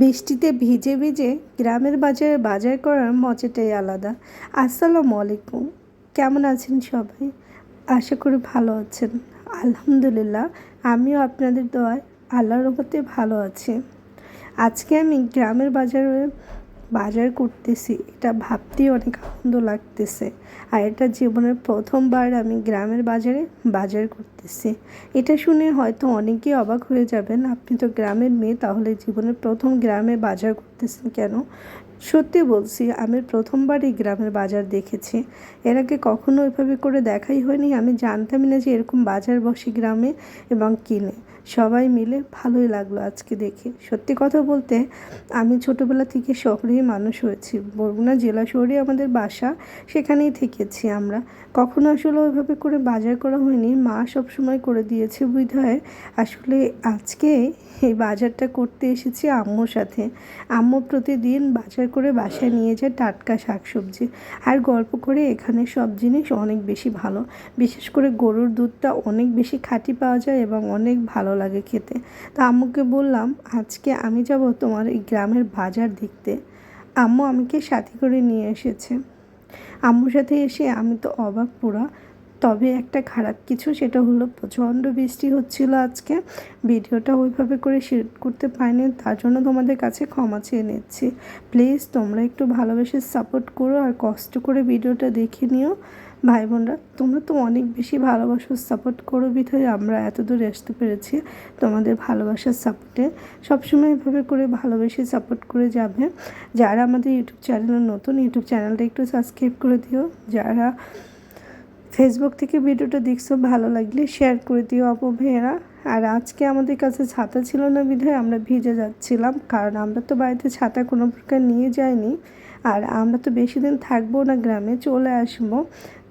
বৃষ্টিতে ভিজে ভিজে গ্রামের বাজারে বাজার করার মজাটাই আলাদা। আসসালামু আলাইকুম। কেমন আছেন সবাই? আশা করি ভালো আছেন। আলহামদুলিল্লাহ, আমিও আপনাদের দোয়ায় আল্লাহর মতে ভালো আছি। আজকে আমি গ্রামের বাজারে বাজার করতেছি, এটা ভাবতেই অনেক আনন্দ লাগতেছে। আর এটা জীবনের প্রথমবার আমি গ্রামের বাজারে বাজার করতেছি। এটা শুনে হয়তো অনেকেই অবাক হয়ে যাবেন, আপনি তো গ্রামের মেয়ে, তাহলে জীবনের প্রথম গ্রামে বাজার করতেছেন কেন? সত্যি বলছি, আমি প্রথমবারই গ্রামের বাজার দেখেছি। এর আগে কখনো ওইভাবে করে দেখাই হয়নি। আমি জানতামই না যে এরকম বাজার বসে গ্রামে এবং কিনে। সবাই মিলে ভালোই লাগল আজকে দেখে। সত্যি কথা বলতে, আমি ছোটোবেলা থেকে শহরেই মানুষ হয়েছি। বরগুনা জেলা শহরে আমাদের বাসা, সেখানেই থেকেছি আমরা। কখনো আসলে ওইভাবে করে বাজার করা হয়নি। মা সব সময় করে দিয়েছে হয় আসলে আজকে এই বাজারটা করতে এসেছি আম্মুর সাথে। আম্মু প্রতিদিন বাজার করে বাসায় নিয়ে যায় টাটকা শাকসবজি। আর গল্প করে এখানে সব জিনিস অনেক বেশি ভালো। বিশেষ করে গরুর দুধটা অনেক বেশি খাঁটি পাওয়া যায় এবং অনেক ভালো লাগে খেতে। তো আম্মুকে বললাম, আজকে আমি যাব তোমার এই গ্রামের বাজার দেখতে। আম্মু আমাকে সাথে করে নিয়ে এসেছে। আম্মুর সাথে এসে আমি তো অবাক পুরা। তবে একটা খারাপ কিছু সেটা হলো প্রচণ্ড বৃষ্টি হচ্ছিল আজকে। ভিডিওটা ওইভাবে করে শেয়ার করতে পারিনি, তার জন্য তোমাদের কাছে ক্ষমা চেয়ে নিচ্ছি। প্লিজ তোমরা একটু ভালোবেসে সাপোর্ট করো আর কষ্ট করে ভিডিওটা দেখে নিও। ভাই বোনরা, তোমরা তো অনেক বেশি ভালোবাসো, সাপোর্ট করো বিধায় আমরা এত দূর আসতে পেরেছি তোমাদের ভালোবাসার সাপোর্টে। সবসময় এভাবে করে ভালোবেসে সাপোর্ট করে যাবে। যারা আমাদের ইউটিউব চ্যানেলে নতুন, ইউটিউব চ্যানেলটা একটু সাবস্ক্রাইব করে দিও। যারা ফেসবুক থেকে ভিডিওটা দেখছ, ভালো লাগলে শেয়ার করে দিও অপু ভাইয়েরা। আর আজকে আমাদের কাছে ছাতা ছিল না বিধায় আমরা ভিজে যাচ্ছিলাম, কারণ আমরা তো বাড়িতে ছাতা কোনো প্রকার নিয়ে যাইনি। আর আমরা তো বেশি দিন থাকব না গ্রামে, চলে আসব।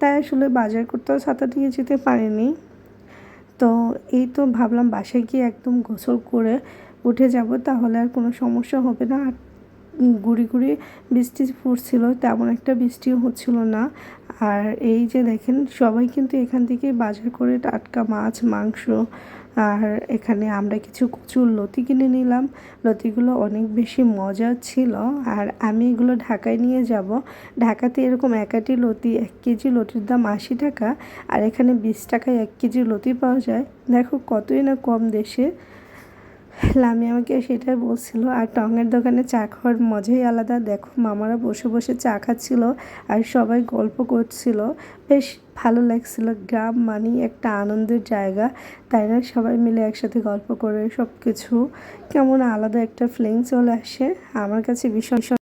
তাই আসলে বাজার করতেও ছাতা নিয়ে যেতে পারিনি। তো এই তো ভাবলাম বাসায় গিয়ে একদম গোসল করে উঠে যাব, তাহলে আর কোনো সমস্যা হবে না। আর গুড়ি গুড়ি বৃষ্টি পড়ছিল তেমন একটা বৃষ্টিও হচ্ছিল না। আর এই যে দেখেন, সবাই কিন্তু এখান থেকে বাজার করে টাটকা মাছ, মাংস, আর এখানে আমরা কিছু কচুর লতি কিনে নিলাম। লতিগুলো অনেক বেশি মজা ছিল। আর আমি এগুলো ঢাকায় নিয়ে যাব। ঢাকাতে এরকম একাটি লতি, এক কেজি লতির দাম আশি টাকা। আর এখানে বিশ টাকায় এক কেজি লতি পাওয়া যায়। দেখো কতই না কম দেশে। লামি আমাকে সেটাই বলছিল, আর টঙের দোকানে চা খাওয়ার মজাই আলাদা। দেখো, মামারা বসে বসে চা খাচ্ছিল আর সবাই গল্প করছিল। বেশ ভালো লাগছিল। গ্রাম মানেই একটা আনন্দের জায়গা। তাই না? সবাই মিলে একসাথে গল্প করে সব কিছু কেমন আলাদা একটা ফিলিং চলে আসে। আমার কাছে ভীষণ